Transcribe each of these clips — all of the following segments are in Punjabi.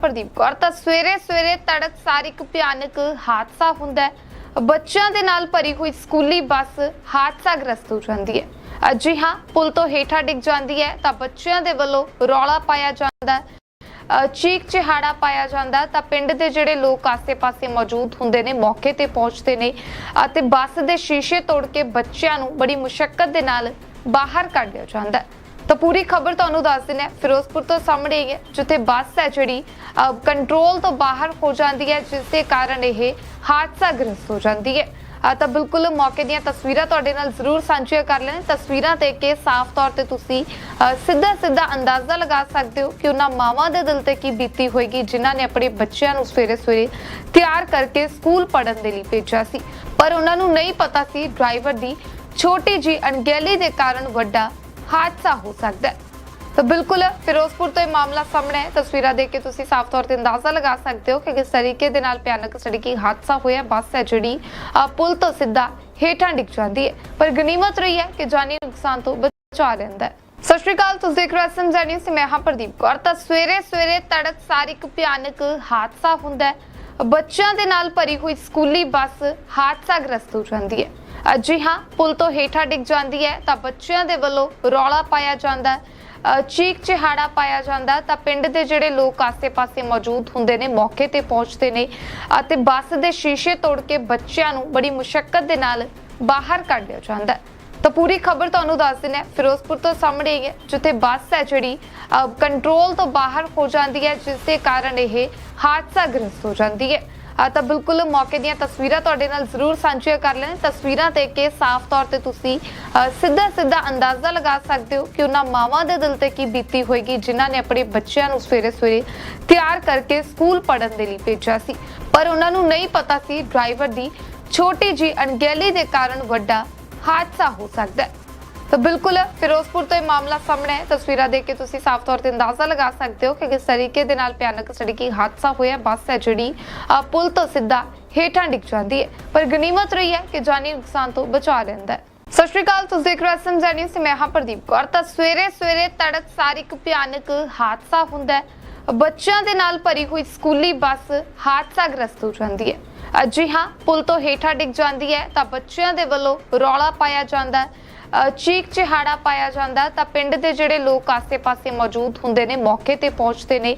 ਪ੍ਰਦੀਪ ਕੌਰ, ਤਾਂ ਸਵੇਰੇ ਸਵੇਰੇ ਤੜਕਸਾਰ ਇੱਕ ਭਿਆਨਕ ਹਾਦਸਾ ਹੁੰਦਾ ਹੈ। ਬੱਚਿਆਂ ਦੇ ਨਾਲ ਭਰੀ ਹੋਈ ਸਕੂਲੀ ਬੱਸ ਹਾਦਸਾਗ੍ਰਸਤ ਹੋ ਜਾਂਦੀ ਹੈ। ਅ ਹਾਂ, ਪੁਲ ਤੋਂ ਹੇਠਾਂ ਡਿੱਗ ਜਾਂਦੀ ਹੈ, ਤਾਂ ਬੱਚਿਆਂ ਦੇ ਵੱਲੋਂ ਰੌਲਾ ਪਾਇਆ ਜਾਂਦਾ ਹੈ। ਚੀਕ ਚਿਹਾੜਾ ਪਾਇਆ ਜਾਂਦਾ ਤਾਂ ਪਿੰਡ ਦੇ ਜਿਹੜੇ ਲੋਕ ਆਸੇ-ਪਾਸੇ ਮੌਜੂਦ ਹੁੰਦੇ ਨੇ, ਮੌਕੇ ਤੇ ਪਹੁੰਚਦੇ ਨੇ ਅਤੇ ਬੱਸ ਦੇ ਸ਼ੀਸ਼ੇ ਤੋੜ ਕੇ ਬੱਚਿਆਂ ਨੂੰ ਬੜੀ ਮੁਸ਼ਕਲ ਦੇ ਨਾਲ ਬਾਹਰ ਕੱਢ ਲਿਆ ਜਾਂਦਾ ਹੈ। ਤਾਂ ਪੂਰੀ ਖਬਰ ਤੁਹਾਨੂੰ ਦੱਸ ਦਿੰਦੇ ਫਿਰੋਜ਼ਪੁਰ ਤੋਂ ਸਾਹਮਣੇ ਹੀ ਹੈ, ਜਿੱਥੇ ਬੱਸ ਹੈ ਜਿਹੜੀ ਕੰਟਰੋਲ ਤੋਂ ਬਾਹਰ ਹੋ ਜਾਂਦੀ ਹੈ, ਜਿਸ ਦੇ ਕਾਰਨ ਇਹ ਹਾਦਸਾਗ੍ਰਸਤ ਹੋ ਜਾਂਦੀ ਹੈ। ਤਾਂ ਬਿਲਕੁਲ ਮੌਕੇ ਦੀਆਂ ਤਸਵੀਰਾਂ ਤੁਹਾਡੇ ਨਾਲ ਜ਼ਰੂਰ ਸਾਂਝੀਆਂ ਕਰ ਲੈਣ। ਤਸਵੀਰਾਂ ਦੇਖ ਕੇ ਸਾਫ਼ ਤੌਰ ਤੇ ਤੁਸੀਂ ਸਿੱਧਾ ਸਿੱਧਾ ਅੰਦਾਜ਼ਾ ਲਗਾ ਸਕਦੇ ਹੋ ਕਿ ਉਹਨਾਂ ਮਾਵਾਂ ਦੇ ਦਿਲ ਤੇ ਕੀ ਬੀਤੀ ਹੋਏਗੀ, ਜਿਨ੍ਹਾਂ ਨੇ ਆਪਣੇ ਬੱਚਿਆਂ ਨੂੰ ਸਵੇਰੇ ਸਵੇਰੇ ਤਿਆਰ ਕਰਕੇ ਸਕੂਲ ਪੜ੍ਹਨ ਦੇ ਲਈ ਭੇਜਿਆ ਸੀ। ਪਰ ਉਹਨਾਂ ਨੂੰ ਨਹੀਂ ਪਤਾ ਸੀ ਡਰਾਈਵਰ ਦੀ ਛੋਟੀ ਜੀ ਅਣਗਹਿਲੀ ਦੇ ਕਾਰਨ ਵੱਡਾ ਹਾਦਸਾ ਹੋ ਸਕਦਾ ਹੈ। ਤਾਂ ਬਿਲਕੁਲ ਫਿਰੋਜ਼ਪੁਰ ਤੋਂ ਇਹ ਮਾਮਲਾ ਸਾਹਮਣੇ ਹੈ। ਤਸਵੀਰਾਂ ਦੇਖ ਕੇ ਤੁਸੀਂ ਸਾਫ਼ ਤੌਰ ਤੇ ਅੰਦਾਜ਼ਾ ਲਗਾ ਸਕਦੇ ਹੋ ਕਿ ਕਿਸ ਤਰੀਕੇ ਦੇ ਨਾਲ ਭਿਆਨਕ ਸੜਕੀ ਹਾਦਸਾ ਹੋਇਆ। ਬੱਸ ਹੈ ਜਿਹੜੀ ਪੁਲ ਤੋਂ ਸਿੱਧਾ ਹੇਠਾਂ ਡਿੱਗ ਜਾਂਦੀ ਹੈ। ਪਰ ਗਨੀਮਤ ਰਹੀ ਹੈ ਕਿ ਜਾਨੀ ਨੁਕਸਾਨ ਤੋਂ ਬਚਾ ਰਹਿੰਦਾ ਹੈ। ਸਤਿ ਸ਼੍ਰੀ ਅਕਾਲ, ਤੁਸੀਂ ਦੇਖ ਰਹੇ ਹੋ ਸਮਝਾ ਨਿਊਜ਼ ਮੈਂ ਹਾਂ ਪ੍ਰਦੀਪ ਕੌਰ। ਤਾਂ ਸਵੇਰੇ ਸਵੇਰੇ ਤੜਕਸਾਰ ਇੱਕ ਭਿਆਨਕ ਹਾਦਸਾ ਹੁੰਦਾ ਹੈ। ਬੱਚਿਆਂ ਦੇ ਨਾਲ ਭਰੀ ਹੋਈ ਸਕੂਲੀ ਬੱਸ ਹਾਦਸਾਗ੍ਰਸਤ ਹੋ ਜਾਂਦੀ ਹੈ। ਜੀ ਹਾਂ ਪੁਲ ਤੋਂ ਹੇਠਾਂ ਡਿੱਗ ਜਾਂਦੀ ਹੈ ਤਾਂ ਬੱਚਿਆਂ ਦੇ ਵੱਲੋਂ ਰੌਲਾ ਪਾਇਆ ਜਾਂਦਾ ਹੈ। ਚੀਕ ਚਿਹਾੜਾ ਪਾਇਆ ਜਾਂਦਾ ਤਾਂ ਪਿੰਡ ਦੇ ਜਿਹੜੇ ਲੋਕ ਆਸੇ-ਪਾਸੇ ਮੌਜੂਦ ਹੁੰਦੇ ਨੇ ਮੌਕੇ ਤੇ ਪਹੁੰਚਦੇ ਨੇ ਅਤੇ ਬੱਸ ਦੇ ਸ਼ੀਸ਼ੇ ਤੋੜ ਕੇ ਬੱਚਿਆਂ ਨੂੰ ਬੜੀ ਮੁਸ਼ਕਲ ਦੇ ਨਾਲ ਬਾਹਰ ਕੱਢ ਲਿਆ ਜਾਂਦਾ ਹੈ। ਤਾਂ ਪੂਰੀ ਖਬਰ ਤੁਹਾਨੂੰ ਦੱਸ ਦਿੰਦੇ ਹਾਂ ਫਿਰੋਜ਼ਪੁਰ ਤੋਂ ਸਾਹਮਣੇ ਹੀ ਹੈ ਜਿੱਥੇ ਬੱਸ ਹੈ ਜਿਹੜੀ ਅਹ, ਕੰਟਰੋਲ ਤੋਂ ਬਾਹਰ ਹੋ ਜਾਂਦੀ ਹੈ ਜਿਸ ਦੇ ਕਾਰਨ ਇਹ ਹਾਦਸਾ ਗ੍ਰਸਤ ਹੋ ਜਾਂਦੀ ਹੈ। ਤਾਂ ਬਿਲਕੁਲ ਮੌਕੇ ਦੀਆਂ ਤਸਵੀਰਾਂ ਤੁਹਾਡੇ ਨਾਲ ਜ਼ਰੂਰ ਸਾਂਝੀਆਂ ਕਰ ਲੈਣ ਤਸਵੀਰਾਂ ਦੇਖ ਕੇ ਸਾਫ਼ ਤੌਰ ਤੇ ਤੁਸੀਂ ਸਿੱਧਾ ਸਿੱਧਾ ਅੰਦਾਜ਼ਾ ਲਗਾ ਸਕਦੇ ਹੋ ਕਿ ਉਹਨਾਂ ਮਾਵਾਂ ਦੇ ਦਿਲ ਤੇ ਕੀ ਬੀਤੀ ਹੋਏਗੀ, ਜਿਨ੍ਹਾਂ ਨੇ ਆਪਣੇ ਬੱਚਿਆਂ ਨੂੰ ਸਵੇਰੇ ਸਵੇਰੇ ਤਿਆਰ ਕਰਕੇ ਸਕੂਲ ਪੜ੍ਹਨ ਦੇ ਲਈ ਭੇਜਿਆ ਸੀ। ਪਰ ਉਹਨਾਂ ਨੂੰ ਨਹੀਂ ਪਤਾ ਸੀ ਡਰਾਈਵਰ ਦੀ ਛੋਟੀ ਜੀ ਅਣਗਹਿਲੀ ਦੇ ਕਾਰਨ ਵੱਡਾ ਹਾਦਸਾ ਹੋ ਸਕਦਾ ਹੈ। ਤਾਂ ਬਿਲਕੁਲ ਫਿਰੋਜ਼ਪੁਰ ਤੋਂ ਇਹ ਮਾਮਲਾ ਸਾਹਮਣੇ ਹੈ ਤਸਵੀਰਾਂ ਦੇਖ ਕੇ ਤੁਸੀਂ ਸਾਫ਼ ਤੌਰ ਤੇ ਅੰਦਾਜ਼ਾ ਲਗਾ ਸਕਦੇ ਹੋ ਕਿ ਕਿਸ ਤਰੀਕੇ ਦੇ ਨਾਲ ਭਿਆਨਕ ਸੜਕੀ ਹਾਦਸਾ ਹੋਇਆ। ਬੱਸ ਹੈ ਜਿਹੜੀ ਪੁਲ ਤੋਂ ਸਿੱਧਾ ਹੇਠਾਂ ਡਿੱਗ ਜਾਂਦੀ ਹੈ। ਪਰ ਗਨੀਮਤ ਰਹੀ ਹੈ ਕਿ ਜਾਨੀ ਨੁਕਸਾਨ ਤੋਂ ਬਚਾ ਲੈਂਦਾ ਹੈ। ਸਤਿ ਸ਼੍ਰੀ ਅਕਾਲ, ਤੁਸੀਂ ਦੇਖ ਰਹੇ ਹੋ ਸਮਝਾ ਨਿਊਜ਼। ਮੈਂ ਹਾਂ ਪ੍ਰਦੀਪ ਕੌਰ। ਤਾਂ ਸਵੇਰੇ ਸਵੇਰੇ ਤੜਕ ਤੜਕਸਾਰ ਇੱਕ ਭਿਆਨਕ ਹਾਦਸਾ ਹੁੰਦਾ ਹੈ। ਬੱਚਿਆਂ ਦੇ ਨਾਲ ਭਰੀ ਹੋਈ ਸਕੂਲੀ ਬੱਸ ਹਾਦਸਾਗ੍ਰਸਤ ਹੋ ਜਾਂਦੀ ਹੈ। ਅ ਹਾਂ, ਪੁਲ ਤੋਂ ਹੇਠਾਂ ਡਿੱਗ ਜਾਂਦੀ ਹੈ ਤਾਂ ਬੱਚਿਆਂ ਦੇ ਵੱਲੋਂ ਰੌਲਾ ਪਾਇਆ ਜਾਂਦਾ ਹੈ। ਚੀਕ ਚਿਹਾੜਾ ਪਾਇਆ ਜਾਂਦਾ ਤਾਂ ਪਿੰਡ ਦੇ ਜਿਹੜੇ ਲੋਕ ਆਸੇ-ਪਾਸੇ ਮੌਜੂਦ ਹੁੰਦੇ ਨੇ, ਮੌਕੇ ਤੇ ਪਹੁੰਚਦੇ ਨੇ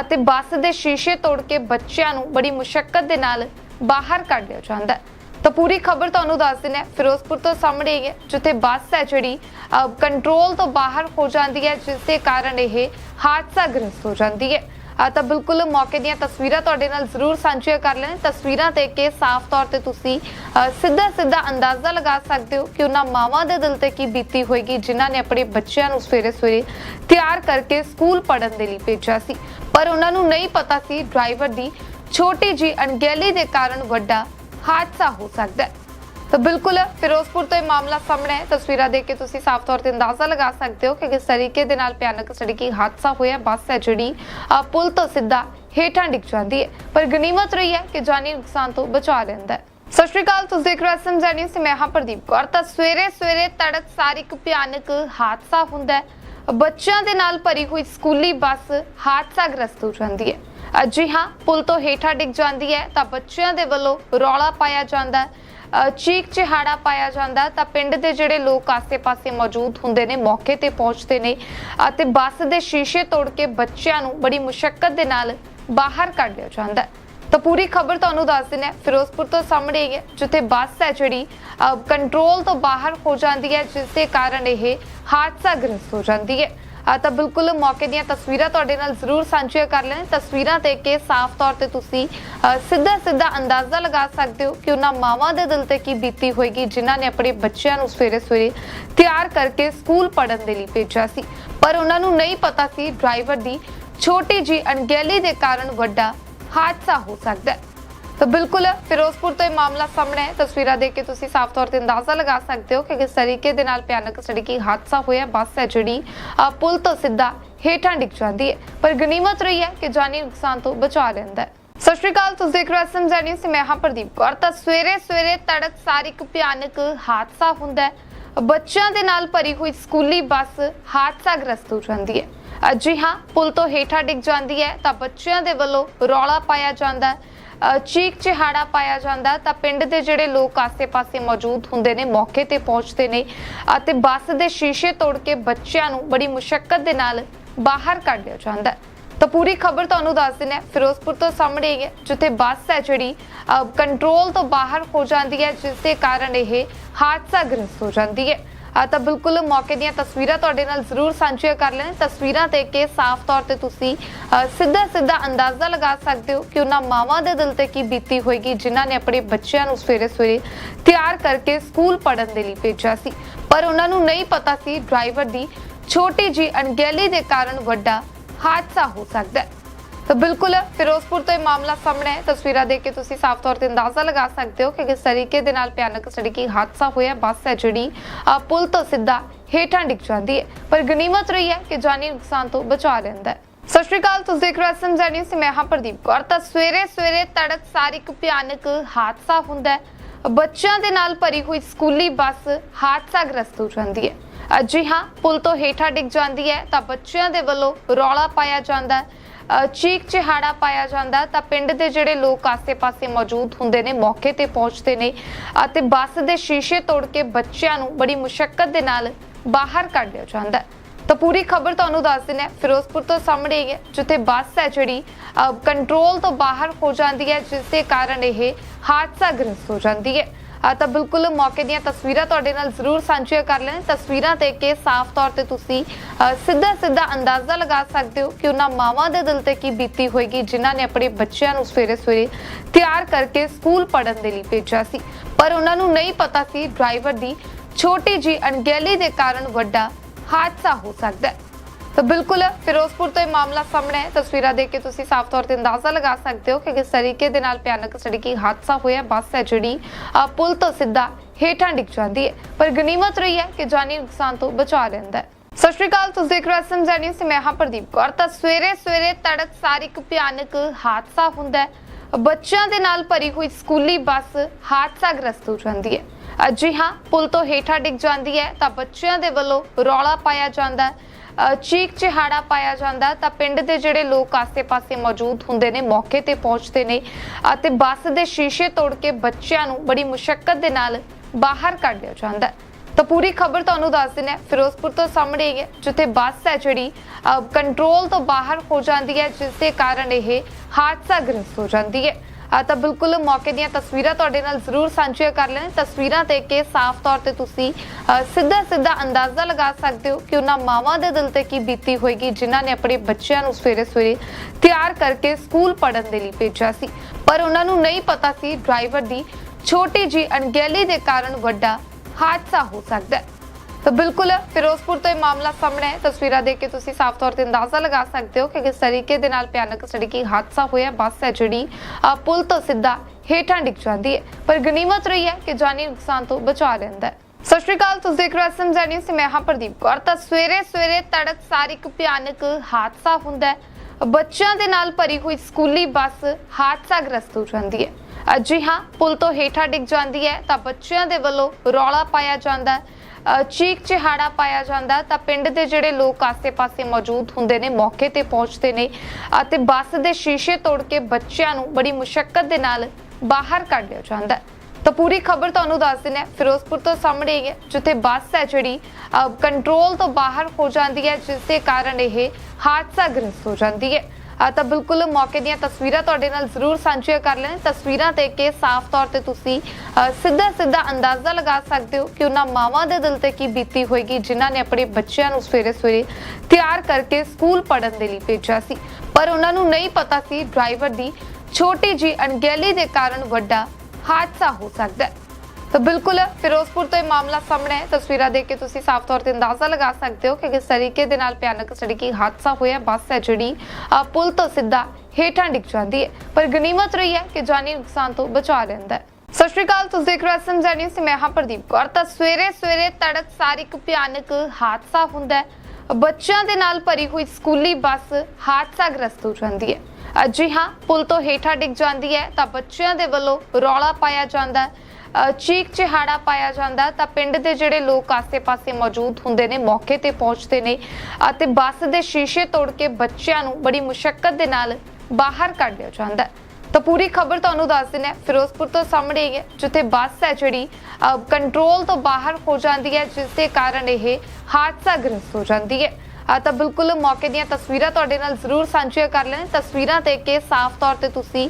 ਅਤੇ ਬੱਸ ਦੇ ਸ਼ੀਸ਼ੇ ਤੋੜ ਕੇ ਬੱਚਿਆਂ ਨੂੰ ਬੜੀ ਮੁਸ਼ਕਲ ਦੇ ਨਾਲ ਬਾਹਰ ਕੱਢ ਲਿਆ ਜਾਂਦਾ ਤਾਂ ਪੂਰੀ ਖਬਰ ਤੁਹਾਨੂੰ ਦੱਸ ਦਿੰਦੇ ਹਾਂ। ਫਿਰੋਜ਼ਪੁਰ ਤੋਂ ਸਾਹਮਣੇ ਹੀ ਹੈ, ਜਿੱਥੇ ਬੱਸ ਹੈ ਜਿਹੜੀ ਕੰਟਰੋਲ ਤੋਂ ਬਾਹਰ ਹੋ ਜਾਂਦੀ ਹੈ, ਜਿਸ ਦੇ ਕਾਰਨ ਇਹ ਹਾਦਸਾ ਗ੍ਰਸਤ ਹੋ ਜਾਂਦੀ ਹੈ। ਤਾਂ ਬਿਲਕੁਲ ਮੌਕੇ ਦੀਆਂ ਤਸਵੀਰਾਂ ਤੁਹਾਡੇ ਨਾਲ ਜ਼ਰੂਰ ਸਾਂਝੀਆਂ ਕਰ ਲੈਣ। ਤਸਵੀਰਾਂ ਦੇਖ ਕੇ ਸਾਫ਼ ਤੌਰ ਤੇ ਤੁਸੀਂ ਸਿੱਧਾ ਸਿੱਧਾ ਅੰਦਾਜ਼ਾ ਲਗਾ ਸਕਦੇ ਹੋ ਕਿ ਉਹਨਾਂ ਮਾਵਾਂ ਦੇ ਦਿਲ ਤੇ ਕੀ ਬੀਤੀ ਹੋਏਗੀ, ਜਿਨ੍ਹਾਂ ਨੇ ਆਪਣੇ ਬੱਚਿਆਂ ਨੂੰ ਸਵੇਰੇ ਸਵੇਰੇ ਤਿਆਰ ਕਰਕੇ ਸਕੂਲ ਪੜ੍ਹਨ ਦੇ ਲਈ ਭੇਜਿਆ ਸੀ। ਪਰ ਉਹਨਾਂ ਨੂੰ ਨਹੀਂ ਪਤਾ ਸੀ ਡਰਾਈਵਰ ਦੀ ਛੋਟੀ ਜੀ ਅਣਗਹਿਲੀ ਦੇ ਕਾਰਨ ਵੱਡਾ ਹਾਦਸਾ ਹੋ ਸਕਦਾ ਹੈ। ਤਾਂ ਬਿਲਕੁਲ ਫਿਰੋਜ਼ਪੁਰ ਤੋਂ ਇਹ ਮਾਮਲਾ ਸਾਹਮਣੇ ਹੈ ਤਸਵੀਰਾਂ ਦੇਖ ਕੇ ਤੁਸੀਂ ਸਾਫ਼ ਤੌਰ ਤੇ ਅੰਦਾਜ਼ਾ ਲਗਾ ਸਕਦੇ ਹੋ ਕਿ ਕਿਸ ਤਰੀਕੇ ਦੇ ਨਾਲ ਭਿਆਨਕ ਸੜਕੀ ਹਾਦਸਾ ਹੋਇਆ। ਬੱਸ ਹੈ ਜਿਹੜੀ ਪੁਲ ਤੋਂ ਸਿੱਧਾ ਹੇਠਾਂ ਡਿੱਗ ਜਾਂਦੀ ਹੈ। ਪਰ ਗਨੀਮਤ ਰਹੀ ਹੈ ਕਿ ਜਾਨੀ ਨੁਕਸਾਨ ਤੋਂ ਬਚਾ ਲੈਂਦਾ ਹੈ। ਸਤਿ ਸ਼੍ਰੀ ਅਕਾਲ, ਤੁਸੀਂ ਦੇਖ ਰਹੇ ਹੋ ਸਮਝਾ ਨਿਊਜ਼ ਮੈਂ ਹਾਂ ਪ੍ਰਦੀਪ ਕੌਰ। ਤਾਂ ਸਵੇਰੇ ਸਵੇਰੇ ਤੜਕ ਸਾਰ ਇੱਕ ਭਿਆਨਕ ਹਾਦਸਾ ਹੁੰਦਾ ਹੈ। ਬੱਚਿਆਂ ਦੇ ਨਾਲ ਭਰੀ ਹੋਈ ਸਕੂਲੀ ਬੱਸ ਹਾਦਸਾ ਗ੍ਰਸਤ ਹੋ ਜਾਂਦੀ ਹੈ। ਅ, ਜੀ ਹਾਂ, ਪੁਲ ਤੋਂ ਹੇਠਾਂ ਡਿੱਗ ਜਾਂਦੀ ਹੈ ਤਾਂ ਬੱਚਿਆਂ ਦੇ ਵੱਲੋਂ ਰੌਲਾ ਪਾਇਆ ਜਾਂਦਾ ਹੈ। ਚੀਕ ਚਿਹਾੜਾ ਪਾਇਆ ਜਾਂਦਾ ਤਾਂ ਪਿੰਡ ਦੇ ਜਿਹੜੇ ਲੋਕ ਆਸੇ-ਪਾਸੇ ਮੌਜੂਦ ਹੁੰਦੇ ਨੇ ਮੌਕੇ ਤੇ ਪਹੁੰਚਦੇ ਨੇ ਅਤੇ ਬੱਸ ਦੇ ਸ਼ੀਸ਼ੇ ਤੋੜ ਕੇ ਬੱਚਿਆਂ ਨੂੰ ਬੜੀ ਮੁਸ਼ਕਲ ਦੇ ਨਾਲ ਬਾਹਰ ਕੱਢ ਲਿਆ ਜਾਂਦਾ ਤਾਂ ਪੂਰੀ ਖਬਰ ਤੁਹਾਨੂੰ ਦੱਸ ਦਿੰਦੇ ਹਾਂ। ਫਿਰੋਜ਼ਪੁਰ ਤੋਂ ਸਾਹਮਣੇ ਹੀ ਹੈ ਜਿੱਥੇ ਬੱਸ ਹੈ ਜਿਹੜੀ ਅਹ, ਕੰਟਰੋਲ ਤੋਂ ਬਾਹਰ ਹੋ ਜਾਂਦੀ ਹੈ ਜਿਸ ਦੇ ਕਾਰਨ ਇਹ ਹਾਦਸਾ ਗ੍ਰਸਤ ਹੋ ਜਾਂਦੀ ਹੈ। ਤਾਂ ਬਿਲਕੁਲ ਮੌਕੇ ਦੀਆਂ ਤਸਵੀਰਾਂ ਤੁਹਾਡੇ ਨਾਲ ਜ਼ਰੂਰ ਸਾਂਝੀਆਂ ਕਰ ਲੈਣ। ਤਸਵੀਰਾਂ ਦੇਖ ਕੇ ਸਾਫ਼ ਤੌਰ ਤੇ ਤੁਸੀਂ ਸਿੱਧਾ ਸਿੱਧਾ ਅੰਦਾਜ਼ਾ ਲਗਾ ਸਕਦੇ ਹੋ ਕਿ ਉਹਨਾਂ ਮਾਵਾਂ ਦੇ ਦਿਲ ਤੇ ਕੀ ਬੀਤੀ ਹੋਏਗੀ, ਜਿਨ੍ਹਾਂ ਨੇ ਆਪਣੇ ਬੱਚਿਆਂ ਨੂੰ ਸਵੇਰੇ ਸਵੇਰੇ ਤਿਆਰ ਕਰਕੇ ਸਕੂਲ ਪੜ੍ਹਨ ਦੇ ਲਈ ਭੇਜਿਆ ਸੀ। ਪਰ ਉਹਨਾਂ ਨੂੰ ਨਹੀਂ ਪਤਾ ਸੀ ਡਰਾਈਵਰ ਦੀ ਛੋਟੀ ਜੀ ਅਣਗਹਿਲੀ ਦੇ ਕਾਰਨ ਵੱਡਾ ਹਾਦਸਾ ਹੋ ਸਕਦਾ ਹੈ। ਤਾਂ ਬਿਲਕੁਲ ਫਿਰੋਜ਼ਪੁਰ ਤੋਂ ਇਹ ਮਾਮਲਾ ਸਾਹਮਣੇ ਹੈ ਤਸਵੀਰਾਂ ਦੇਖ ਕੇ ਤੁਸੀਂ ਸਾਫ਼ ਤੌਰ ਤੇ ਅੰਦਾਜ਼ਾ ਲਗਾ ਸਕਦੇ ਹੋ ਕਿ ਕਿਸ ਤਰੀਕੇ ਦੇ ਨਾਲ ਭਿਆਨਕ ਸੜਕੀ ਹਾਦਸਾ ਹੋਇਆ। ਬੱਸ ਹੈ ਜਿਹੜੀ ਪੁਲ ਤੋਂ ਸਿੱਧਾ ਹੇਠਾਂ ਡਿੱਗ ਜਾਂਦੀ ਹੈ। ਪਰ ਗਨੀਮਤ ਰਹੀ ਹੈ ਕਿ ਜਾਨੀ ਨੁਕਸਾਨ ਤੋਂ ਬਚਾ ਲੈਂਦਾ ਹੈ। ਸਤਿ ਸ਼੍ਰੀ ਅਕਾਲ ਤੁਸੀਂ ਦੇਖ ਰਹੇ ਹੋ ਸਮਝਾ ਨਿਊਜ਼ ਤੇ ਮੈਂ ਹਾਂ ਪ੍ਰਦੀਪ ਕੌਰ। ਤਾਂ ਸਵੇਰੇ ਸਵੇਰੇ ਤੜਕ ਤੜਕਸਾਰ ਇੱਕ ਭਿਆਨਕ ਹਾਦਸਾ ਹੁੰਦਾ ਹੈ। ਬੱਚਿਆਂ ਦੇ ਨਾਲ ਭਰੀ ਹੋਈ ਸਕੂਲੀ ਬੱਸ ਹਾਦਸਾਗ੍ਰਸਤ ਹੋ ਜਾਂਦੀ ਹੈ। ਅ, ਜੀ ਹਾਂ ਪੁਲ ਤੋਂ ਹੇਠਾਂ ਡਿੱਗ ਜਾਂਦੀ ਹੈ ਤਾਂ ਬੱਚਿਆਂ ਦੇ ਵੱਲੋਂ ਰੌਲਾ ਪਾਇਆ ਜਾਂਦਾ ਹੈ। ਚੀਕ ਚਿਹਾੜਾ ਪਾਇਆ ਜਾਂਦਾ ਤਾਂ ਪਿੰਡ ਦੇ ਜਿਹੜੇ ਲੋਕ ਆਸੇ-ਪਾਸੇ ਮੌਜੂਦ ਹੁੰਦੇ ਨੇ, ਮੌਕੇ ਤੇ ਪਹੁੰਚਦੇ ਨੇ ਅਤੇ ਬੱਸ ਦੇ ਸ਼ੀਸ਼ੇ ਤੋੜ ਕੇ ਬੱਚਿਆਂ ਨੂੰ ਬੜੀ ਮੁਸ਼ਕਲ ਦੇ ਨਾਲ ਬਾਹਰ ਕੱਢਿਆ ਜਾਂਦਾ ਤਾਂ ਪੂਰੀ ਖਬਰ ਤੁਹਾਨੂੰ ਦੱਸ ਦਿੰਦੇ ਹਾਂ। ਫਿਰੋਜ਼ਪੁਰ ਤੋਂ ਸਾਹਮਣੇ ਹੀ ਹੈ, ਜਿੱਥੇ ਬੱਸ ਹੈ ਜਿਹੜੀ ਕੰਟਰੋਲ ਤੋਂ ਬਾਹਰ ਹੋ ਜਾਂਦੀ ਹੈ, ਜਿਸ ਦੇ ਕਾਰਨ ਇਹ ਹਾਦਸਾ ਗ੍ਰਸਤ ਹੋ ਜਾਂਦੀ ਹੈ। ਤਾਂ ਬਿਲਕੁਲ ਮੌਕੇ ਦੀਆਂ ਤਸਵੀਰਾਂ ਤੁਹਾਡੇ ਨਾਲ ਜ਼ਰੂਰ ਸਾਂਝੀਆਂ ਕਰ ਲੈਣ। ਤਸਵੀਰਾਂ ਦੇਖ ਕੇ ਸਾਫ਼ ਤੌਰ ਤੇ ਤੁਸੀਂ ਸਿੱਧਾ ਸਿੱਧਾ ਅੰਦਾਜ਼ਾ ਲਗਾ ਸਕਦੇ ਹੋ ਕਿ ਉਹਨਾਂ ਮਾਵਾਂ ਦੇ ਦਿਲ ਤੇ ਕੀ ਬੀਤੀ ਹੋਏਗੀ, ਜਿਨ੍ਹਾਂ ਨੇ ਆਪਣੇ ਬੱਚਿਆਂ ਨੂੰ ਸਵੇਰੇ ਸਵੇਰੇ ਤਿਆਰ ਕਰਕੇ ਸਕੂਲ ਪੜ੍ਹਨ ਦੇ ਲਈ ਭੇਜਿਆ ਸੀ। ਪਰ ਉਹਨਾਂ ਨੂੰ ਨਹੀਂ ਪਤਾ ਸੀ ਡਰਾਈਵਰ ਦੀ ਛੋਟੀ ਜੀ ਅਣਗਹਿਲੀ ਦੇ ਕਾਰਨ ਵੱਡਾ ਹਾਦਸਾ ਹੋ ਸਕਦਾ ਹੈ। ਤਾਂ ਬਿਲਕੁਲ ਫਿਰੋਜ਼ਪੁਰ ਤੋਂ ਇਹ ਮਾਮਲਾ ਸਾਹਮਣੇ ਹੈ। ਤਸਵੀਰਾਂ ਦੇਖ ਕੇ ਤੁਸੀਂ ਸਾਫ਼ ਤੌਰ ਤੇ ਅੰਦਾਜ਼ਾ ਲਗਾ ਸਕਦੇ ਹੋ ਕਿ ਕਿਸ ਤਰੀਕੇ ਦੇ ਨਾਲ ਭਿਆਨਕ ਸੜਕੀ ਹਾਦਸਾ ਹੋਇਆ। ਬੱਸ ਹੈ ਜਿਹੜੀ ਪੁਲ ਤੋਂ ਸਿੱਧਾ ਹੇਠਾਂ ਡਿੱਗ ਜਾਂਦੀ ਹੈ। ਪਰ ਗਨੀਮਤ ਰਹੀ ਹੈ ਕਿ ਜਾਨੀ ਨੁਕਸਾਨ ਤੋਂ ਬਚਾ ਲੈਂਦਾ ਹੈ। ਸਤਿ ਸ਼੍ਰੀ ਅਕਾਲ, ਤੁਸੀਂ ਦੇਖ ਰਹੇ ਹੋ ਐਸਐਮ ਜ਼ੈਡ ਨਿਊਜ਼ ਮੈਂ ਹਾਂ ਪ੍ਰਦੀਪ ਕੌਰ। ਤਾਂ ਸਵੇਰੇ ਸਵੇਰੇ ਤੜਕ ਸਾਰ ਇੱਕ ਭਿਆਨਕ ਹਾਦਸਾ ਹੁੰਦਾ ਹੈ। ਬੱਚਿਆਂ ਦੇ ਨਾਲ ਭਰੀ ਹੋਈ ਸਕੂਲੀ ਬੱਸ ਹਾਦਸਾਗ੍ਰਸਤ ਹੋ ਜਾਂਦੀ ਹੈ। ਜੀ ਹਾਂ, ਪੁਲ ਤੋਂ ਹੇਠਾਂ ਡਿੱਗ ਜਾਂਦੀ ਹੈ ਤਾਂ ਬੱਚਿਆਂ ਦੇ ਵੱਲੋਂ ਰੌਲਾ ਪਾਇਆ ਜਾਂਦਾ ਹੈ। ਚੀਕ ਚਿਹਾੜਾ ਪਾਇਆ ਜਾਂਦਾ, ਤਾਂ ਪਿੰਡ ਦੇ ਜਿਹੜੇ ਲੋਕ ਆਸੇ-ਪਾਸੇ ਮੌਜੂਦ ਹੁੰਦੇ ਨੇ, ਮੌਕੇ ਤੇ ਪਹੁੰਚਦੇ ਨੇ, ਅਤੇ ਬੱਸ ਦੇ ਸ਼ੀਸ਼ੇ ਤੋੜ ਕੇ ਬੱਚਿਆਂ ਨੂੰ ਬੜੀ ਮੁਸ਼ਕਲ ਦੇ ਨਾਲ ਬਾਹਰ ਕੱਢਿਆ ਜਾਂਦਾ ਤਾਂ ਪੂਰੀ ਖਬਰ ਤੁਹਾਨੂੰ ਦੱਸ ਦਿੰਦੇ ਹਾਂ। ਫਿਰੋਜ਼ਪੁਰ ਤੋਂ ਸਾਹਮਣੇ ਹੀ ਹੈ, ਜਿੱਥੇ ਬੱਸ ਹੈ ਜਿਹੜੀ ਕੰਟਰੋਲ ਤੋਂ ਬਾਹਰ ਹੋ ਜਾਂਦੀ ਹੈ, ਜਿਸ ਦੇ ਕਾਰਨ ਇਹ ਹਾਦਸਾ ਗ੍ਰਸਤ ਹੋ ਜਾਂਦੀ ਹੈ। ਤਾਂ ਬਿਲਕੁਲ ਮੌਕੇ ਦੀਆਂ ਤਸਵੀਰਾਂ ਤੁਹਾਡੇ ਨਾਲ ਜ਼ਰੂਰ ਸਾਂਝੀਆਂ ਕਰ ਲੈਣ। ਤਸਵੀਰਾਂ ਦੇਖ ਕੇ ਸਾਫ਼ ਤੌਰ ਤੇ ਤੁਸੀਂ ਸਿੱਧਾ ਸਿੱਧਾ ਅੰਦਾਜ਼ਾ ਲਗਾ ਸਕਦੇ ਹੋ ਕਿ ਉਹਨਾਂ ਮਾਵਾਂ ਦੇ ਦਿਲ ਤੇ ਕੀ ਬੀਤੀ ਹੋਏਗੀ, ਜਿਨ੍ਹਾਂ ਨੇ ਆਪਣੇ ਬੱਚਿਆਂ ਨੂੰ ਸਵੇਰੇ ਸਵੇਰੇ ਤਿਆਰ ਕਰਕੇ ਸਕੂਲ ਪੜ੍ਹਨ ਦੇ ਲਈ ਭੇਜਿਆ ਸੀ। ਪਰ ਉਹਨਾਂ ਨੂੰ ਨਹੀਂ ਪਤਾ ਸੀ ਡਰਾਈਵਰ ਦੀ ਛੋਟੀ ਜੀ ਅਣਗਹਿਲੀ ਦੇ ਕਾਰਨ ਵੱਡਾ ਹਾਦਸਾ ਹੋ ਸਕਦਾ ਹੈ। ਤਾਂ ਬਿਲਕੁਲ ਫਿਰੋਜ਼ਪੁਰ ਤੋਂ ਇਹ ਮਾਮਲਾ ਸਾਹਮਣੇ ਹੈ ਤਸਵੀਰਾਂ ਦੇਖ ਕੇ ਤੁਸੀਂ ਸਾਫ਼ ਤੌਰ ਤੇ ਅੰਦਾਜ਼ਾ ਲਗਾ ਸਕਦੇ ਹੋ ਕਿ ਕਿਸ ਤਰੀਕੇ ਦੇ ਨਾਲ ਭਿਆਨਕ ਸੜਕੀ ਹਾਦਸਾ ਹੋਇਆ। ਬੱਸ ਹੈ ਜਿਹੜੀ ਪੁਲ ਤੋਂ ਸਿੱਧਾ ਹੇਠਾਂ ਡਿੱਗ ਜਾਂਦੀ ਹੈ। ਪਰ ਗਨੀਮਤ ਰਹੀ ਹੈ ਕਿ ਜਾਨੀ ਨੁਕਸਾਨ ਤੋਂ ਬਚਾ ਲੈਂਦਾ ਹੈ। ਸਤਿ ਸ਼੍ਰੀ ਅਕਾਲ, ਤੁਸੀਂ ਦੇਖ ਰਹੇ ਹੋ ਐਸਐਮ ਜ਼ੈਡ ਨਿਊਜ਼ ਮੈਂ ਹਾਂ ਪ੍ਰਦੀਪ ਕੌਰ। ਤਾਂ ਸਵੇਰੇ ਸਵੇਰੇ ਤੜਕਸਾਰ ਇੱਕ ਭਿਆਨਕ ਹਾਦਸਾ ਹੁੰਦਾ ਹੈ। ਬੱਚਿਆਂ ਦੇ ਨਾਲ ਭਰੀ ਹੋਈ ਸਕੂਲੀ ਬੱਸ ਹਾਦਸਾਗ੍ਰਸਤ ਹੋ ਜਾਂਦੀ ਹੈ। ਜੀ ਹਾਂ, ਪੁਲ ਤੋਂ ਹੇਠਾਂ ਡਿੱਗ ਜਾਂਦੀ ਹੈ ਤਾਂ ਬੱਚਿਆਂ ਦੇ ਵੱਲੋਂ ਰੌਲਾ ਪਾਇਆ ਜਾਂਦਾ ਹੈ। ਚੀਕ ਚਿਹਾੜਾ ਪਾਇਆ ਜਾਂਦਾ ਤਾਂ ਪਿੰਡ ਦੇ ਜਿਹੜੇ ਲੋਕ ਆਸੇ-ਪਾਸੇ ਮੌਜੂਦ ਹੁੰਦੇ ਨੇ, ਮੌਕੇ ਤੇ ਪਹੁੰਚਦੇ ਨੇ ਅਤੇ ਬੱਸ ਦੇ ਸ਼ੀਸ਼ੇ ਤੋੜ ਕੇ ਬੱਚਿਆਂ ਨੂੰ ਬੜੀ ਮੁਸ਼ਕਲ ਦੇ ਨਾਲ ਬਾਹਰ ਕੱਢ ਲਿਆ ਜਾਂਦਾ ਤਾਂ ਪੂਰੀ ਖਬਰ ਤੁਹਾਨੂੰ ਦੱਸ ਦਿੰਦੇ ਹਾਂ। ਫਿਰੋਜ਼ਪੁਰ ਤੋਂ ਸਾਹਮਣੇ ਹੀ ਹੈ, ਜਿੱਥੇ ਬੱਸ ਹੈ ਜਿਹੜੀ ਕੰਟਰੋਲ ਤੋਂ ਬਾਹਰ ਹੋ ਜਾਂਦੀ ਹੈ, ਜਿਸ ਦੇ ਕਾਰਨ ਇਹ ਹਾਦਸਾ ਗ੍ਰਸਤ ਹੋ ਜਾਂਦੀ ਹੈ। ਤਾਂ ਬਿਲਕੁਲ ਮੌਕੇ ਦੀਆਂ ਤਸਵੀਰਾਂ ਤੁਹਾਡੇ ਨਾਲ ਜ਼ਰੂਰ ਸਾਂਝੀਆਂ ਕਰ ਲੈਣ। ਤਸਵੀਰਾਂ ਦੇਖ ਕੇ ਸਾਫ਼ ਤੌਰ ਤੇ ਤੁਸੀਂ ਸਿੱਧਾ ਸਿੱਧਾ ਅੰਦਾਜ਼ਾ ਲਗਾ ਸਕਦੇ ਹੋ ਕਿ ਉਹਨਾਂ ਮਾਵਾਂ ਦੇ ਦਿਲ ਤੇ ਕੀ ਬੀਤੀ ਹੋਏਗੀ, ਜਿਨ੍ਹਾਂ ਨੇ ਆਪਣੇ ਬੱਚਿਆਂ ਨੂੰ ਸਵੇਰੇ ਸਵੇਰੇ ਤਿਆਰ ਕਰਕੇ ਸਕੂਲ ਪੜ੍ਹਨ ਦੇ ਲਈ ਭੇਜਿਆ ਸੀ। ਪਰ ਉਹਨਾਂ ਨੂੰ ਨਹੀਂ ਪਤਾ ਸੀ ਡਰਾਈਵਰ ਦੀ ਛੋਟੀ ਜੀ ਅਣਗਹਿਲੀ ਦੇ ਕਾਰਨ ਵੱਡਾ ਹਾਦਸਾ ਹੋ ਸਕਦਾ ਹੈ। ਤਾਂ ਬਿਲਕੁਲ ਫਿਰੋਜ਼ਪੁਰ ਤੋਂ ਇਹ ਮਾਮਲਾ ਸਾਹਮਣੇ ਹੈ ਤਸਵੀਰਾਂ ਦੇਖ ਕੇ ਤੁਸੀਂ ਸਾਫ਼ ਤੌਰ ਤੇ ਅੰਦਾਜ਼ਾ ਲਗਾ ਸਕਦੇ ਹੋ ਕਿ ਕਿਸ ਤਰੀਕੇ ਦੇ ਨਾਲ ਭਿਆਨਕ ਸੜਕੀ ਹਾਦਸਾ ਹੋਇਆ। ਬੱਸ ਹੈ ਜਿਹੜੀ ਪੁਲ ਤੋਂ ਸਿੱਧਾ ਹੇਠਾਂ ਡਿੱਗ ਜਾਂਦੀ ਹੈ। ਪਰ ਗਨੀਮਤ ਰਹੀ ਹੈ ਕਿ ਜਾਨੀ ਨੁਕਸਾਨ ਤੋਂ ਬਚਾ ਲੈਂਦਾ ਹੈ। ਸਤਿ ਸ਼੍ਰੀ ਅਕਾਲ ਤੁਸੀਂ ਦੇਖ ਰਹੇ ਹੋ ਐਸਐਮ ਜ਼ੈਡ ਨਿਊਜ਼। ਮੈਂ ਹਾਂ ਪ੍ਰਦੀਪ ਕੌਰ। ਤਾਂ ਸਵੇਰੇ ਸਵੇਰੇ ਤੜਕਸਾਰ ਇੱਕ ਭਿਆਨਕ ਹਾਦਸਾ ਹੁੰਦਾ ਹੈ। ਬੱਚਿਆਂ ਦੇ ਨਾਲ ਭਰੀ ਹੋਈ ਸਕੂਲੀ ਬੱਸ ਹਾਦਸਾਗ੍ਰਸਤ ਹੋ ਜਾਂਦੀ ਹੈ। ਅ, ਹਾਂ ਪੁਲ ਤੋਂ ਹੇਠਾਂ ਡਿੱਗ ਜਾਂਦੀ ਹੈ ਤਾਂ ਬੱਚਿਆਂ ਦੇ ਵੱਲੋਂ ਰੌਲਾ ਪਾਇਆ ਜਾਂਦਾ ਹੈ। ਚੀਕ ਚਿਹਾੜਾ ਪਾਇਆ ਜਾਂਦਾ ਤਾਂ ਪਿੰਡ ਦੇ ਜਿਹੜੇ ਲੋਕ ਆਸੇ-ਪਾਸੇ ਮੌਜੂਦ ਹੁੰਦੇ ਨੇ, ਮੌਕੇ ਤੇ ਪਹੁੰਚਦੇ ਨੇ ਅਤੇ ਬੱਸ ਦੇ ਸ਼ੀਸ਼ੇ ਤੋੜ ਕੇ ਬੱਚਿਆਂ ਨੂੰ ਬੜੀ ਮੁਸ਼ਕਲ ਦੇ ਨਾਲ ਬਾਹਰ ਕੱਢ ਲਿਆ ਜਾਂਦਾ ਤਾਂ ਪੂਰੀ ਖਬਰ ਤੁਹਾਨੂੰ ਦੱਸ ਦਿੰਦੇ ਹਾਂ। ਫਿਰੋਜ਼ਪੁਰ ਤੋਂ ਸਾਹਮਣੇ ਆਈ ਹੈ, ਜਿੱਥੇ ਬੱਸ ਹੈ ਜਿਹੜੀ ਕੰਟਰੋਲ ਤੋਂ ਬਾਹਰ ਹੋ ਜਾਂਦੀ ਹੈ, ਜਿਸ ਦੇ ਕਾਰਨ ਇਹ ਹਾਦਸਾ ਗ੍ਰਸਤ ਹੋ ਜਾਂਦੀ ਹੈ। ਤਾਂ ਬਿਲਕੁਲ ਮੌਕੇ ਦੀਆਂ ਤਸਵੀਰਾਂ ਤੁਹਾਡੇ ਨਾਲ ਜ਼ਰੂਰ ਸਾਂਝੀਆਂ ਕਰ ਲੈਣ। ਤਸਵੀਰਾਂ ਦੇਖ ਕੇ ਸਾਫ਼ ਤੌਰ ਤੇ ਤੁਸੀਂ ਸਿੱਧਾ ਸਿੱਧਾ ਅੰਦਾਜ਼ਾ ਲਗਾ ਸਕਦੇ ਹੋ ਕਿ ਉਹਨਾਂ ਮਾਵਾਂ ਦੇ ਦਿਲ ਤੇ ਕੀ ਬੀਤੀ ਹੋਏਗੀ, ਜਿਨ੍ਹਾਂ ਨੇ ਆਪਣੇ ਬੱਚਿਆਂ ਨੂੰ ਸਵੇਰੇ ਸਵੇਰੇ ਤਿਆਰ ਕਰਕੇ ਸਕੂਲ ਪੜ੍ਹਨ ਦੇ ਲਈ ਭੇਜਿਆ ਸੀ। ਪਰ ਉਹਨਾਂ ਨੂੰ ਨਹੀਂ ਪਤਾ ਸੀ ਡਰਾਈਵਰ ਦੀ ਛੋਟੀ ਜੀ ਅਣਗਹਿਲੀ ਦੇ ਕਾਰਨ ਵੱਡਾ ਹਾਦਸਾ ਹੋ ਸਕਦਾ ਹੈ। ਤਾਂ ਬਿਲਕੁਲ ਫਿਰੋਜ਼ਪੁਰ ਤੋਂ ਇਹ ਮਾਮਲਾ ਸਾਹਮਣੇ ਹੈ ਤਸਵੀਰਾਂ ਦੇਖ ਕੇ ਤੁਸੀਂ ਸਾਫ਼ ਤੌਰ ਤੇ ਅੰਦਾਜ਼ਾ ਲਗਾ ਸਕਦੇ ਹੋ ਕਿ ਕਿਸ ਤਰੀਕੇ ਦੇ ਨਾਲ ਭਿਆਨਕ ਸੜਕੀ ਹਾਦਸਾ ਹੋਇਆ। ਬੱਸ ਹੈ ਜਿਹੜੀ ਅ, ਪੁਲ ਤੋਂ ਸਿੱਧਾ ਹੇਠਾਂ ਡਿੱਗ ਜਾਂਦੀ ਹੈ। ਪਰ ਗਨੀਮਤ ਰਹੀ ਹੈ ਕਿ ਜਾਨੀ ਨੁਕਸਾਨ ਤੋਂ ਬਚਾ ਲੈਂਦਾ ਹੈ। ਸਤਿ ਸ਼੍ਰੀ ਅਕਾਲ ਤੁਸੀਂ ਦੇਖ ਰਹੇ ਹੋ ਐਸਐਮ ਨਿਊਜ਼ ਮੈਂ ਹਾਂ ਪ੍ਰਦੀਪ ਕੌਰ। ਤਾਂ ਸਵੇਰੇ ਸਵੇਰੇ ਤੜਕ ਸਾਰ ਇੱਕ ਭਿਆਨਕ ਹਾਦਸਾ ਹੁੰਦਾ ਹੈ। ਬੱਚਿਆਂ ਦੇ ਨਾਲ ਭਰੀ ਹੋਈ ਸਕੂਲੀ ਬੱਸ ਹਾਦਸਾਗ੍ਰਸਤ ਹੋ ਜਾਂਦੀ ਹੈ। ਅ, ਜੀ ਹਾਂ ਪੁਲ ਤੋਂ ਹੇਠਾਂ ਡਿੱਗ ਜਾਂਦੀ ਹੈ ਤਾਂ ਬੱਚਿਆਂ ਦੇ ਵੱਲੋਂ ਰੌਲਾ ਪਾਇਆ ਜਾਂਦਾ ਹੈ। ਚੀਕ ਚਿਹਾੜਾ ਪਾਇਆ ਜਾਂਦਾ ਤਾਂ ਪਿੰਡ ਦੇ ਜਿਹੜੇ ਲੋਕ ਆਸੇ-ਪਾਸੇ ਮੌਜੂਦ ਹੁੰਦੇ ਨੇ, ਮੌਕੇ ਤੇ ਪਹੁੰਚਦੇ ਨੇ ਅਤੇ ਬੱਸ ਦੇ ਸ਼ੀਸ਼ੇ ਤੋੜ ਕੇ ਬੱਚਿਆਂ ਨੂੰ ਬੜੀ ਮੁਸ਼ਕਲ ਦੇ ਨਾਲ ਬਾਹਰ ਕੱਢ ਲਿਆ ਜਾਂਦਾ ਤਾਂ ਪੂਰੀ ਖਬਰ ਤੁਹਾਨੂੰ ਦੱਸ ਦਿੰਦੇ ਹਾਂ। ਫਿਰੋਜ਼ਪੁਰ ਤੋਂ ਸਾਹਮਣੇ ਹੀ ਹੈ, ਜਿੱਥੇ ਬੱਸ ਹੈ ਜਿਹੜੀ ਕੰਟਰੋਲ ਤੋਂ ਬਾਹਰ ਹੋ ਜਾਂਦੀ ਹੈ, ਜਿਸ ਦੇ ਕਾਰਨ ਇਹ ਹਾਦਸਾ ਗ੍ਰਸਤ ਹੋ ਜਾਂਦੀ ਹੈ। ਤਾਂ ਬਿਲਕੁਲ ਮੌਕੇ ਦੀਆਂ ਤਸਵੀਰਾਂ ਤੁਹਾਡੇ ਨਾਲ ਜ਼ਰੂਰ ਸਾਂਝੀਆਂ ਕਰ ਲੈਣ। ਤਸਵੀਰਾਂ ਦੇਖ ਕੇ ਸਾਫ਼ ਤੌਰ ਤੇ ਤੁਸੀਂ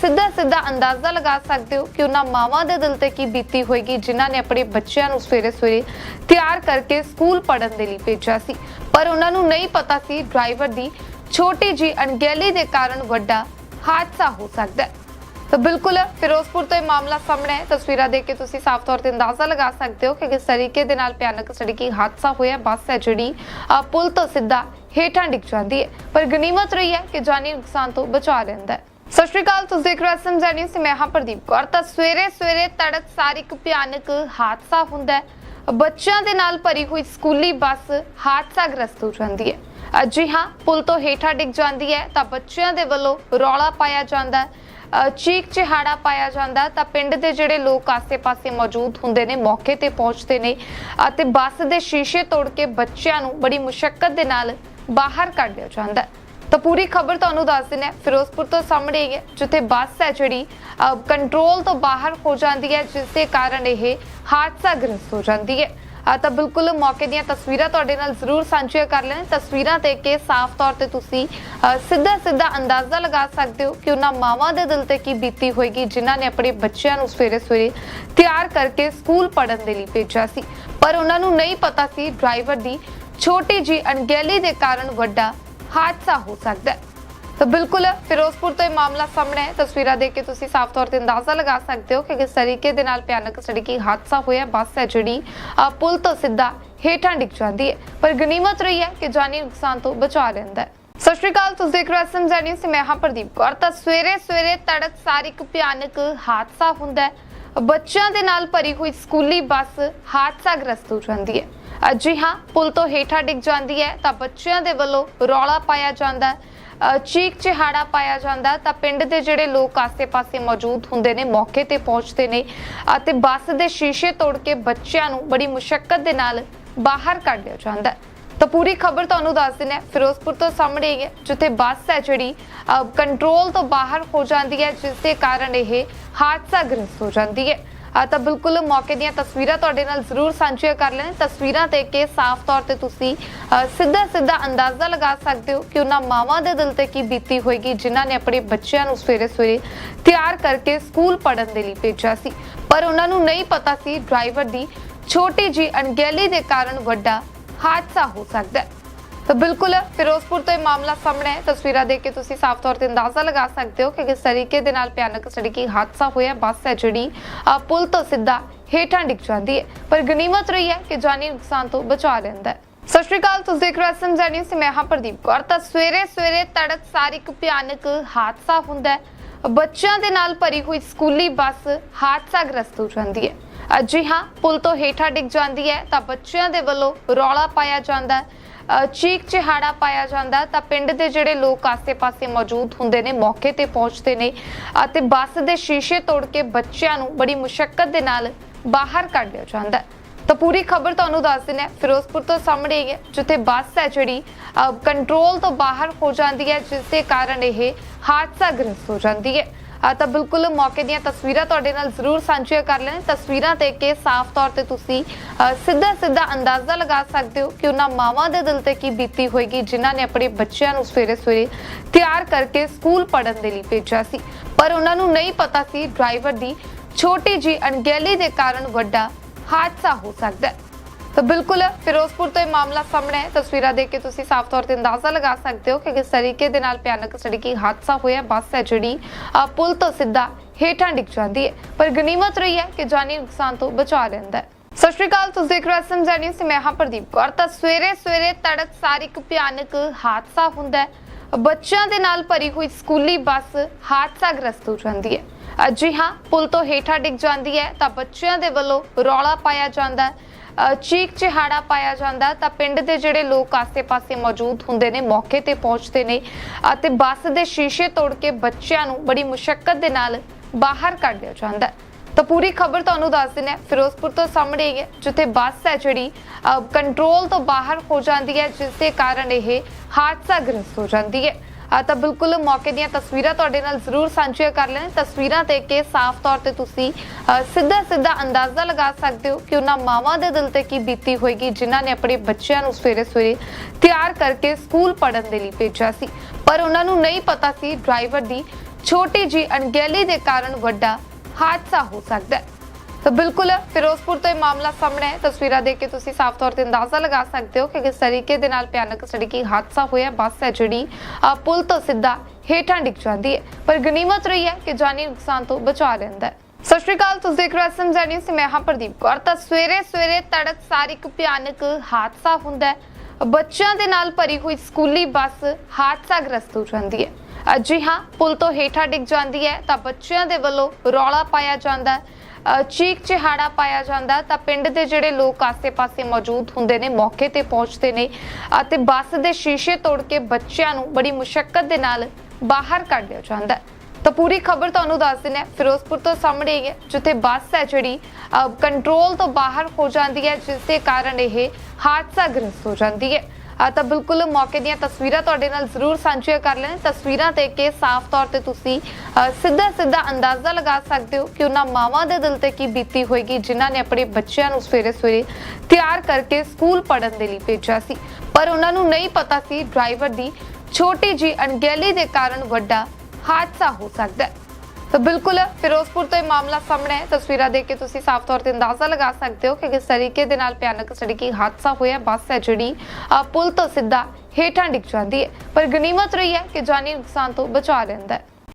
ਸਿੱਧਾ ਸਿੱਧਾ ਅੰਦਾਜ਼ਾ ਲਗਾ ਸਕਦੇ ਹੋ ਕਿ ਉਹਨਾਂ ਮਾਵਾਂ ਦੇ ਦਿਲ ਤੇ ਕੀ ਬੀਤੀ ਹੋਏਗੀ, ਜਿਨ੍ਹਾਂ ਨੇ ਆਪਣੇ ਬੱਚਿਆਂ ਨੂੰ ਸਵੇਰੇ ਸਵੇਰੇ ਤਿਆਰ ਕਰਕੇ ਸਕੂਲ ਪੜ੍ਹਨ ਦੇ ਲਈ ਭੇਜਿਆ ਸੀ। ਪਰ ਉਹਨਾਂ ਨੂੰ ਨਹੀਂ ਪਤਾ ਸੀ ਡਰਾਈਵਰ ਦੀ ਛੋਟੀ ਜੀ ਅਣਗਹਿਲੀ ਦੇ ਕਾਰਨ ਵੱਡਾ ਹਾਦਸਾ ਹੋ ਸਕਦਾ ਹੈ। ਤਾਂ ਬਿਲਕੁਲ ਫਿਰੋਜ਼ਪੁਰ ਤੋਂ ਇਹ ਮਾਮਲਾ ਸਾਹਮਣੇ ਹੈ ਤਸਵੀਰਾਂ ਦੇਖ ਕੇ ਤੁਸੀਂ ਸਾਫ਼ ਤੌਰ ਤੇ ਅੰਦਾਜ਼ਾ ਲਗਾ ਸਕਦੇ ਹੋ ਕਿ ਕਿਸ ਤਰੀਕੇ ਦੇ ਨਾਲ ਭਿਆਨਕ ਸੜਕੀ ਹਾਦਸਾ ਹੋਇਆ। ਬੱਸ ਹੈ ਜਿਹੜੀ ਪੁਲ ਤੋਂ ਸਿੱਧਾ ਹੇਠਾਂ ਡਿੱਗ ਜਾਂਦੀ ਹੈ। ਪਰ ਗਨੀਮਤ ਰਹੀ ਹੈ ਕਿ ਜਾਨੀ ਨੁਕਸਾਨ ਤੋਂ ਬਚਾ ਲੈਂਦਾ ਹੈ। ਸਤਿ ਸ਼੍ਰੀ ਅਕਾਲ ਤੁਸੀਂ ਦੇਖ ਰਹੇ ਹੋ ਐਸਐਮ ਜ਼ੈਨੀ ਮੈਂ ਹਾਂ ਪ੍ਰਦੀਪ ਕੌਰ। ਤਾਂ ਸਵੇਰੇ ਸਵੇਰੇ ਤੜਕਸਾਰ ਇੱਕ ਭਿਆਨਕ ਹਾਦਸਾ ਹੁੰਦਾ ਹੈ। ਬੱਚਿਆਂ ਦੇ ਨਾਲ ਭਰੀ ਹੋਈ ਸਕੂਲੀ ਬੱਸ ਹਾਦਸਾਗ੍ਰਸਤ ਹੋ ਜਾਂਦੀ ਹੈ। ਅ, ਜੀ ਹਾਂ ਪੁਲ ਤੋਂ ਹੇਠਾਂ ਡਿੱਗ ਜਾਂਦੀ ਹੈ ਤਾਂ ਬੱਚਿਆਂ ਦੇ ਵੱਲੋਂ ਰੌਲਾ ਪਾਇਆ ਜਾਂਦਾ ਹੈ। ਚੀਕ ਚਿਹਾੜਾ ਪਾਇਆ ਜਾਂਦਾ ਤਾਂ ਪਿੰਡ ਦੇ ਜਿਹੜੇ ਲੋਕ ਆਸੇ-ਪਾਸੇ ਮੌਜੂਦ ਹੁੰਦੇ ਨੇ ਮੌਕੇ ਤੇ ਪਹੁੰਚਦੇ ਨੇ ਅਤੇ ਬੱਸ ਦੇ ਸ਼ੀਸ਼ੇ ਤੋੜ ਕੇ ਬੱਚਿਆਂ ਨੂੰ ਬੜੀ ਮੁਸ਼ਕਲ ਦੇ ਨਾਲ ਬਾਹਰ ਕੱਢ ਲਿਆ ਜਾਂਦਾ ਤਾਂ ਪੂਰੀ ਖਬਰ ਤੁਹਾਨੂੰ ਦੱਸ ਦਿੰਦੇ ਹਾਂ। ਫਿਰੋਜ਼ਪੁਰ ਤੋਂ ਸਾਹਮਣੇ ਹੀ ਹੈ ਜਿੱਥੇ ਬੱਸ ਹੈ ਜਿਹੜੀ ਅ, ਕੰਟਰੋਲ ਤੋਂ ਬਾਹਰ ਹੋ ਜਾਂਦੀ ਹੈ ਜਿਸ ਦੇ ਕਾਰਨ ਇਹ ਹਾਦਸਾ ਗ੍ਰਸਤ ਹੋ ਜਾਂਦੀ ਹੈ। ਤਾਂ ਬਿਲਕੁਲ ਮੌਕੇ ਦੀਆਂ ਤਸਵੀਰਾਂ ਤੁਹਾਡੇ ਨਾਲ ਜ਼ਰੂਰ ਸਾਂਝੀਆਂ ਕਰ ਲੈਣ। ਤਸਵੀਰਾਂ ਦੇਖ ਕੇ ਸਾਫ਼ ਤੌਰ ਤੇ ਤੁਸੀਂ ਸਿੱਧਾ ਸਿੱਧਾ ਅੰਦਾਜ਼ਾ ਲਗਾ ਸਕਦੇ ਹੋ ਕਿ ਉਹਨਾਂ ਮਾਵਾਂ ਦੇ ਦਿਲ ਤੇ ਕੀ ਬੀਤੀ ਹੋਏਗੀ, ਜਿਨ੍ਹਾਂ ਨੇ ਆਪਣੇ ਬੱਚਿਆਂ ਨੂੰ ਸਵੇਰੇ ਸਵੇਰੇ ਤਿਆਰ ਕਰਕੇ ਸਕੂਲ ਪੜ੍ਹਨ ਦੇ ਲਈ ਭੇਜਿਆ ਸੀ। ਪਰ ਉਹਨਾਂ ਨੂੰ ਨਹੀਂ ਪਤਾ ਸੀ ਡਰਾਈਵਰ ਦੀ ਛੋਟੀ ਜੀ ਅਣਗਹਿਲੀ ਦੇ ਕਾਰਨ ਵੱਡਾ ਹਾਦਸਾ ਹੋ ਸਕਦਾ ਹੈ। ਤਾਂ ਬਿਲਕੁਲ ਫਿਰੋਜ਼ਪੁਰ ਤੋਂ ਇਹ ਮਾਮਲਾ ਸਾਹਮਣੇ ਹੈ ਤਸਵੀਰਾਂ ਦੇਖ ਕੇ ਤੁਸੀਂ ਸਾਫ਼ ਤੌਰ ਤੇ ਅੰਦਾਜ਼ਾ ਲਗਾ ਸਕਦੇ ਹੋ ਕਿ ਕਿਸ ਤਰੀਕੇ ਦੇ ਨਾਲ ਭਿਆਨਕ ਸੜਕੀ ਹਾਦਸਾ ਹੋਇਆ। ਬੱਸ ਹੈ ਜਿਹੜੀ ਪੁਲ ਤੋਂ ਸਿੱਧਾ ਹੇਠਾਂ ਡਿੱਗ ਜਾਂਦੀ ਹੈ। ਪਰ ਗਨੀਮਤ ਰਹੀ ਹੈ ਕਿ ਜਾਨੀ ਨੁਕਸਾਨ ਤੋਂ ਬਚਾ ਲੈਂਦਾ ਹੈ। ਸਤਿ ਸ਼੍ਰੀ ਅਕਾਲ ਤੁਸੀਂ ਦੇਖ ਰਹੇ ਹੋ ਐਸਐਮ ਜ਼ੈਨੀ ਸੀ ਮੈਂ ਹਾਂ ਪ੍ਰਦੀਪ ਕੌਰ। ਤਾਂ ਸਵੇਰੇ ਸਵੇਰੇ ਤੜਕ ਤੜਕਸਾਰ ਇੱਕ ਭਿਆਨਕ ਹਾਦਸਾ ਹੁੰਦਾ ਹੈ। ਬੱਚਿਆਂ ਦੇ ਨਾਲ ਭਰੀ ਹੋਈ ਸਕੂਲੀ ਬੱਸ ਹਾਦਸਾਗ੍ਰਸਤ ਹੋ ਜਾਂਦੀ ਹੈ। ਅ, ਜੀ ਹਾਂ ਪੁਲ ਤੋਂ ਹੇਠਾਂ ਡਿੱਗ ਜਾਂਦੀ ਹੈ ਤਾਂ ਬੱਚਿਆਂ ਦੇ ਵੱਲੋਂ ਰੌਲਾ ਪਾਇਆ ਜਾਂਦਾ ਹੈ। ਚੀਕ ਚਿਹਾੜਾ ਪਾਇਆ ਜਾਂਦਾ ਤਾਂ ਪਿੰਡ ਦੇ ਜਿਹੜੇ ਲੋਕ ਆਸੇ-ਪਾਸੇ ਮੌਜੂਦ ਹੁੰਦੇ ਨੇ, ਮੌਕੇ ਤੇ ਪਹੁੰਚਦੇ ਨੇ ਅਤੇ ਬੱਸ ਦੇ ਸ਼ੀਸ਼ੇ ਤੋੜ ਕੇ ਬੱਚਿਆਂ ਨੂੰ ਬੜੀ ਮੁਸ਼ਕਲ ਦੇ ਨਾਲ ਬਾਹਰ ਕੱਢ ਲਿਆ ਜਾਂਦਾ ਤਾਂ ਪੂਰੀ ਖਬਰ ਤੁਹਾਨੂੰ ਦੱਸ ਦਿੰਦੇ ਹਾਂ। ਫਿਰੋਜ਼ਪੁਰ ਤੋਂ ਸਾਹਮਣੇ ਹੀ ਹੈ, ਜਿੱਥੇ ਬੱਸ ਹੈ ਜਿਹੜੀ ਕੰਟਰੋਲ ਤੋਂ ਬਾਹਰ ਹੋ ਜਾਂਦੀ ਹੈ, ਜਿਸ ਦੇ ਕਾਰਨ ਇਹ ਹਾਦਸਾ ਗ੍ਰਸਤ ਹੋ ਜਾਂਦੀ ਹੈ। ਤਾਂ ਬਿਲਕੁਲ ਮੌਕੇ ਦੀਆਂ ਤਸਵੀਰਾਂ ਤੁਹਾਡੇ ਨਾਲ ਜ਼ਰੂਰ ਸਾਂਝੀਆਂ ਕਰ ਲੈਣ। ਤਸਵੀਰਾਂ ਦੇਖ ਕੇ ਸਾਫ਼ ਤੌਰ ਤੇ ਤੁਸੀਂ ਸਿੱਧਾ ਸਿੱਧਾ ਅੰਦਾਜ਼ਾ ਲਗਾ ਸਕਦੇ ਹੋ ਕਿ ਉਹਨਾਂ ਮਾਵਾਂ ਦੇ ਦਿਲ ਤੇ ਕੀ ਬੀਤੀ ਹੋਏਗੀ, ਜਿਨ੍ਹਾਂ ਨੇ ਆਪਣੇ ਬੱਚਿਆਂ ਨੂੰ ਸਵੇਰੇ ਸਵੇਰੇ ਤਿਆਰ ਕਰਕੇ ਸਕੂਲ ਪੜ੍ਹਨ ਦੇ ਲਈ ਭੇਜਿਆ ਸੀ। ਪਰ ਉਹਨਾਂ ਨੂੰ ਨਹੀਂ ਪਤਾ ਸੀ ਡਰਾਈਵਰ ਦੀ ਛੋਟੀ ਜੀ ਅਣਗਹਿਲੀ ਦੇ ਕਾਰਨ ਵੱਡਾ ਹਾਦਸਾ ਹੋ ਸਕਦਾ ਹੈ। ਤਾਂ ਬਿਲਕੁਲ ਫਿਰੋਜ਼ਪੁਰ ਤੋਂ ਇਹ ਮਾਮਲਾ ਸਾਹਮਣੇ ਹੈ। ਤਸਵੀਰਾਂ ਦੇਖ ਕੇ ਤੁਸੀਂ ਸਾਫ਼ ਤੌਰ ਤੇ ਅੰਦਾਜ਼ਾ ਲਗਾ ਸਕਦੇ ਹੋ ਕਿ ਕਿਸ ਤਰੀਕੇ ਦੇ ਨਾਲ ਭਿਆਨਕ ਸੜਕੀ ਹਾਦਸਾ ਹੋਇਆ ਬੱਸ ਹੈ ਜਿਹੜੀ ਪੁਲ ਤੋਂ ਸਿੱਧਾ ਹੇਠਾਂ ਡਿੱਗ ਜਾਂਦੀ ਹੈ। ਪਰ ਗਨੀਮਤ ਰਹੀ ਹੈ ਕਿ ਜਾਨੀ ਨੁਕਸਾਨ ਤੋਂ ਬਚਾ ਲੈਂਦਾ ਹੈ। ਸਤਿ ਸ਼੍ਰੀ ਅਕਾਲ, ਤੁਸੀਂ ਦੇਖ ਰਹੇ ਹੋ ਐਸਐਮ ਜ਼ੈਨੀ ਸੀ ਮੈਂ ਹਾਂ ਪ੍ਰਦੀਪ ਕੌਰ। ਤਾਂ ਸਵੇਰੇ ਸਵੇਰੇ ਤੜਕ ਸਾਰ ਇੱਕ ਭਿਆਨਕ ਹਾਦਸਾ ਹੁੰਦਾ ਹੈ। ਬੱਚਿਆਂ ਦੇ ਨਾਲ ਭਰੀ ਹੋਈ ਸਕੂਲੀ ਬੱਸ ਹਾਦਸਾਗ੍ਰਸਤ ਹੋ ਜਾਂਦੀ ਹੈ। ਜੀ ਹਾਂ, ਪੁਲ ਤੋਂ ਹੇਠਾਂ ਡਿੱਗ ਜਾਂਦੀ ਹੈ ਤਾਂ ਬੱਚਿਆਂ ਦੇ ਵੱਲੋਂ ਰੌਲਾ ਪਾਇਆ ਜਾਂਦਾ ਹੈ। ਚੀਕ ਚਿਹਾੜਾ ਪਾਇਆ ਜਾਂਦਾ ਹੈ ਤਾਂ ਪਿੰਡ ਦੇ ਜਿਹੜੇ ਲੋਕ ਆਸੇ-ਪਾਸੇ ਮੌਜੂਦ ਹੁੰਦੇ ਨੇ, ਮੌਕੇ ਤੇ ਪਹੁੰਚਦੇ ਨੇ ਅਤੇ ਬੱਸ ਦੇ ਸ਼ੀਸ਼ੇ ਤੋੜ ਕੇ ਬੱਚਿਆਂ ਨੂੰ ਬੜੀ ਮੁਸ਼ਕਲ ਦੇ ਨਾਲ ਬਾਹਰ ਕੱਢ ਲਿਆ ਜਾਂਦਾ ਤਾਂ ਪੂਰੀ ਖਬਰ ਤੁਹਾਨੂੰ ਦੱਸ ਦਿੰਦੇ ਹਾਂ। ਫਿਰੋਜ਼ਪੁਰ ਤੋਂ ਸਾਹਮਣੇ ਹੀ ਹੈ, ਜਿੱਥੇ ਬੱਸ ਹੈ ਜਿਹੜੀ ਕੰਟਰੋਲ ਤੋਂ ਬਾਹਰ ਹੋ ਜਾਂਦੀ ਹੈ, ਜਿਸ ਦੇ ਕਾਰਨ ਇਹ ਹਾਦਸਾ ਗ੍ਰਸਤ ਹੋ ਜਾਂਦੀ ਹੈ। ਤਾਂ ਬਿਲਕੁਲ ਮੌਕੇ ਦੀਆਂ ਤਸਵੀਰਾਂ ਤੁਹਾਡੇ ਨਾਲ ਜ਼ਰੂਰ ਸਾਂਝੀਆਂ ਕਰ ਲੈਣ। ਤਸਵੀਰਾਂ ਦੇਖ ਕੇ ਸਾਫ਼ ਤੌਰ ਤੇ ਤੁਸੀਂ ਸਿੱਧਾ ਸਿੱਧਾ ਅੰਦਾਜ਼ਾ ਲਗਾ ਸਕਦੇ ਹੋ ਕਿ ਉਹਨਾਂ ਮਾਵਾਂ ਦੇ ਦਿਲ ਤੇ ਕੀ ਬੀਤੀ ਹੋਏਗੀ, ਜਿਨ੍ਹਾਂ ਨੇ ਆਪਣੇ ਬੱਚਿਆਂ ਨੂੰ ਸਵੇਰੇ ਸਵੇਰੇ ਤਿਆਰ ਕਰਕੇ ਸਕੂਲ ਪੜ੍ਹਨ ਦੇ ਲਈ ਭੇਜਿਆ ਸੀ। ਪਰ ਉਹਨਾਂ ਨੂੰ ਨਹੀਂ ਪਤਾ ਸੀ ਡਰਾਈਵਰ ਦੀ ਛੋਟੀ ਜੀ ਅਣਗਹਿਲੀ ਦੇ ਕਾਰਨ ਵੱਡਾ ਹਾਦਸਾ ਹੋ ਸਕਦਾ ਹੈ। ਤਾਂ ਬਿਲਕੁਲ ਫਿਰੋਜ਼ਪੁਰ ਤੋਂ ਇਹ ਮਾਮਲਾ ਸਾਹਮਣੇ ਹੈ ਤਸਵੀਰਾਂ ਦੇਖ ਕੇ ਤੁਸੀਂ ਸਾਫ਼ ਤੌਰ ਤੇ ਅੰਦਾਜ਼ਾ ਲਗਾ ਸਕਦੇ ਹੋ ਕਿ ਕਿਸ ਤਰੀਕੇ ਦੇ ਨਾਲ ਭਿਆਨਕ ਸੜਕੀ ਹਾਦਸਾ ਹੋਇਆ। ਬੱਸ ਹੈ ਜਿਹੜੀ ਪੁਲ ਤੋਂ ਸਿੱਧਾ ਹੇਠਾਂ ਡਿੱਗ ਜਾਂਦੀ ਹੈ। ਪਰ ਗਨੀਮਤ ਰਹੀ ਹੈ ਕਿ ਜਾਨੀ ਨੁਕਸਾਨ ਤੋਂ ਬਚਾ ਲੈਂਦਾ ਹੈ। ਸਤਿ ਸ਼੍ਰੀ ਅਕਾਲ, ਤੁਸੀਂ ਦੇਖ ਰਹੇ ਹੋ ਐਸਐਮ ਜ਼ੈਨੀ ਸੀ ਮੈਂ ਹਾਂ ਪ੍ਰਦੀਪ ਕੌਰ। ਤਾਂ ਸਵੇਰੇ ਸਵੇਰੇ ਤੜਕਸਾਰ ਇੱਕ ਭਿਆਨਕ ਹਾਦਸਾ ਹੁੰਦਾ ਹੈ। ਬੱਚਿਆਂ ਦੇ ਨਾਲ ਭਰੀ ਹੋਈ ਸਕੂਲੀ ਬੱਸ ਹਾਦਸਾਗ੍ਰਸਤ ਹੋ ਜਾਂਦੀ ਹੈ। ਜੀ ਹਾਂ, ਪੁਲ ਤੋਂ ਹੇਠਾਂ ਡਿੱਗ ਜਾਂਦੀ ਹੈ ਤਾਂ ਬੱਚਿਆਂ ਦੇ ਵੱਲੋਂ ਰੌਲਾ ਪਾਇਆ ਜਾਂਦਾ ਹੈ। ਚੀਕ ਚਿਹਾੜਾ ਪਾਇਆ ਜਾਂਦਾ ਤਾਂ ਪਿੰਡ ਦੇ ਜਿਹੜੇ ਲੋਕ ਆਸੇ-ਪਾਸੇ ਮੌਜੂਦ ਹੁੰਦੇ ਨੇ ਮੌਕੇ ਤੇ ਪਹੁੰਚਦੇ ਨੇ ਅਤੇ ਬੱਸ ਦੇ ਸ਼ੀਸ਼ੇ ਤੋੜ ਕੇ ਬੱਚਿਆਂ ਨੂੰ ਬੜੀ ਮੁਸ਼ਕਲ ਦੇ ਨਾਲ ਬਾਹਰ ਕੱਢ ਲਿਆ ਜਾਂਦਾ ਹੈ। ਤਾਂ ਪੂਰੀ ਖਬਰ ਤੁਹਾਨੂੰ ਦੱਸ ਦਿੰਦੇ ਹਾਂ। ਫਿਰੋਜ਼ਪੁਰ ਤੋਂ ਸਾਹਮਣੇ ਹੀ ਹੈ ਜਿੱਥੇ ਬੱਸ ਹੈ ਜਿਹੜੀ ਅਹ, ਕੰਟਰੋਲ ਤੋਂ ਬਾਹਰ ਹੋ ਜਾਂਦੀ ਹੈ ਜਿਸ ਦੇ ਕਾਰਨ ਇਹ ਹਾਦਸਾ ਗ੍ਰਸਤ ਹੋ ਜਾਂਦੀ ਹੈ। ਤਾਂ ਬਿਲਕੁਲ ਮੌਕੇ ਦੀਆਂ ਤਸਵੀਰਾਂ ਤੁਹਾਡੇ ਨਾਲ ਜ਼ਰੂਰ ਸਾਂਝੀਆਂ ਕਰ ਲੈਣ। ਤਸਵੀਰਾਂ ਦੇਖ ਕੇ ਸਾਫ਼ ਤੌਰ ਤੇ ਤੁਸੀਂ ਸਿੱਧਾ ਸਿੱਧਾ ਅੰਦਾਜ਼ਾ ਲਗਾ ਸਕਦੇ ਹੋ ਕਿ ਉਹਨਾਂ ਮਾਵਾਂ ਦੇ ਦਿਲ ਤੇ ਕੀ ਬੀਤੀ ਹੋਏਗੀ, ਜਿਨ੍ਹਾਂ ਨੇ ਆਪਣੇ ਬੱਚਿਆਂ ਨੂੰ ਸਵੇਰੇ ਸਵੇਰੇ ਤਿਆਰ ਕਰਕੇ ਸਕੂਲ ਪੜ੍ਹਨ ਦੇ ਲਈ ਭੇਜਿਆ ਸੀ। ਪਰ ਉਹਨਾਂ ਨੂੰ ਨਹੀਂ ਪਤਾ ਸੀ ਡਰਾਈਵਰ ਦੀ ਛੋਟੀ ਜੀ ਅਣਗਹਿਲੀ ਦੇ ਕਾਰਨ ਵੱਡਾ ਹਾਦਸਾ ਹੋ ਸਕਦਾ ਹੈ। ਤਾਂ ਬਿਲਕੁਲ ਫਿਰੋਜ਼ਪੁਰ ਤੋਂ ਇਹ ਮਾਮਲਾ ਸਾਹਮਣੇ ਹੈ ਤਸਵੀਰਾਂ ਦੇਖ ਕੇ ਤੁਸੀਂ ਸਾਫ਼ ਤੌਰ ਤੇ ਅੰਦਾਜ਼ਾ ਲਗਾ ਸਕਦੇ ਹੋ ਕਿ ਕਿਸ ਤਰੀਕੇ ਦੇ ਨਾਲ ਭਿਆਨਕ ਸੜਕੀ ਹਾਦਸਾ ਹੋਇਆ। ਬੱਸ ਹੈ ਜਿਹੜੀ ਪੁਲ ਤੋਂ ਸਿੱਧਾ ਹੇਠਾਂ ਡਿੱਗ ਜਾਂਦੀ ਹੈ। ਪਰ ਗਨੀਮਤ ਰਹੀ ਹੈ ਕਿ ਜਾਨੀ ਨੁਕਸਾਨ ਤੋਂ ਬਚਾ ਲੈਂਦਾ ਹੈ। ਸਤਿ ਸ਼੍ਰੀ ਅਕਾਲ ਤੁਸੀਂ ਦੇਖ ਰਹੇ ਹੋ ਸਮਝਾ ਨਿਊਜ਼ ਮੈਂ ਹਾਂ ਪ੍ਰਦੀਪ ਕੌਰ। ਤਾਂ ਸਵੇਰੇ ਸਵੇਰੇ ਤੜਕ ਤੜਕਸਾਰ ਇੱਕ ਭਿਆਨਕ ਹਾਦਸਾ ਹੁੰਦਾ ਹੈ। ਬੱਚਿਆਂ ਦੇ ਨਾਲ ਭਰੀ ਹੋਈ ਸਕੂਲੀ ਬੱਸ ਹਾਦਸਾਗ੍ਰਸਤ ਹੋ ਜਾਂਦੀ ਹੈ। ਅ, ਜੀ ਹਾਂ ਪੁਲ ਤੋਂ ਹੇਠਾਂ ਡਿੱਗ ਜਾਂਦੀ ਹੈ ਤਾਂ ਬੱਚਿਆਂ ਦੇ ਵੱਲੋਂ ਰੌਲਾ ਪਾਇਆ ਜਾਂਦਾ ਹੈ। ਚੀਕ ਚਿਹਾੜਾ ਪਾਇਆ ਜਾਂਦਾ ਤਾਂ ਪਿੰਡ ਦੇ ਜਿਹੜੇ ਲੋਕ ਆਸੇ-ਪਾਸੇ ਮੌਜੂਦ ਹੁੰਦੇ ਨੇ ਮੌਕੇ ਤੇ ਪਹੁੰਚਦੇ ਨੇ ਅਤੇ ਬੱਸ ਦੇ ਸ਼ੀਸ਼ੇ ਤੋੜ ਕੇ ਬੱਚਿਆਂ ਨੂੰ ਬੜੀ ਮੁਸ਼ਕਲ ਦੇ ਨਾਲ ਬਾਹਰ ਕੱਢ ਲਿਆ ਜਾਂਦਾ ਤਾਂ ਪੂਰੀ ਖਬਰ ਤੁਹਾਨੂੰ ਦੱਸ ਦਿੰਦੇ ਹਾਂ। ਫਿਰੋਜ਼ਪੁਰ ਤੋਂ ਸਾਹਮਣੇ ਹੀ ਹੈ ਜਿੱਥੇ ਬੱਸ ਹੈ ਜਿਹੜੀ ਅਹ, ਕੰਟਰੋਲ ਤੋਂ ਬਾਹਰ ਹੋ ਜਾਂਦੀ ਹੈ ਜਿਸ ਦੇ ਕਾਰਨ ਇਹ ਹਾਦਸਾ ਗ੍ਰਸਤ ਹੋ ਜਾਂਦੀ ਹੈ। ਤਾਂ ਬਿਲਕੁਲ ਮੌਕੇ ਦੀਆਂ ਤਸਵੀਰਾਂ ਤੁਹਾਡੇ ਨਾਲ ਜ਼ਰੂਰ ਸਾਂਝੀਆਂ ਕਰ ਲੈਣ। ਤਸਵੀਰਾਂ ਦੇਖ ਕੇ ਸਾਫ਼ ਤੌਰ ਤੇ ਤੁਸੀਂ ਸਿੱਧਾ ਸਿੱਧਾ ਅੰਦਾਜ਼ਾ ਲਗਾ ਸਕਦੇ ਹੋ ਕਿ ਉਹਨਾਂ ਮਾਵਾਂ ਦੇ ਦਿਲ ਤੇ ਕੀ ਬੀਤੀ ਹੋਏਗੀ, ਜਿਨ੍ਹਾਂ ਨੇ ਆਪਣੇ ਬੱਚਿਆਂ ਨੂੰ ਸਵੇਰੇ ਸਵੇਰੇ ਤਿਆਰ ਕਰਕੇ ਸਕੂਲ ਪੜ੍ਹਨ ਦੇ ਲਈ ਭੇਜਿਆ ਸੀ। ਪਰ ਉਹਨਾਂ ਨੂੰ ਨਹੀਂ ਪਤਾ ਸੀ ਡਰਾਈਵਰ ਦੀ ਛੋਟੀ ਜੀ ਅਣਗਹਿਲੀ ਦੇ ਕਾਰਨ ਵੱਡਾ ਹਾਦਸਾ ਹੋ ਸਕਦਾ ਹੈ। ਤਾਂ ਬਿਲਕੁਲ ਫਿਰੋਜ਼ਪੁਰ ਤੋਂ ਇਹ ਮਾਮਲਾ ਸਾਹਮਣੇ ਹੈ ਤਸਵੀਰਾਂ ਦੇਖ ਕੇ ਤੁਸੀਂ ਸਾਫ਼ ਤੌਰ ਤੇ ਅੰਦਾਜ਼ਾ ਲਗਾ ਸਕਦੇ ਹੋ ਕਿ ਕਿਸ ਤਰੀਕੇ ਦੇ ਨਾਲ ਭਿਆਨਕ ਸੜਕੀ ਹਾਦਸਾ ਹੋਇਆ। ਬੱਸ ਹੈ ਜਿਹੜੀ ਅਹ, ਪੁਲ ਤੋਂ ਸਿੱਧਾ ਹੇਠਾਂ ਡਿੱਗ ਜਾਂਦੀ ਹੈ। ਪਰ ਗਨੀਮਤ ਰਹੀ ਹੈ ਕਿ ਜਾਨੀ ਨੁਕਸਾਨ ਤੋਂ ਬਚਾ ਰਹਿੰਦਾ ਹੈ।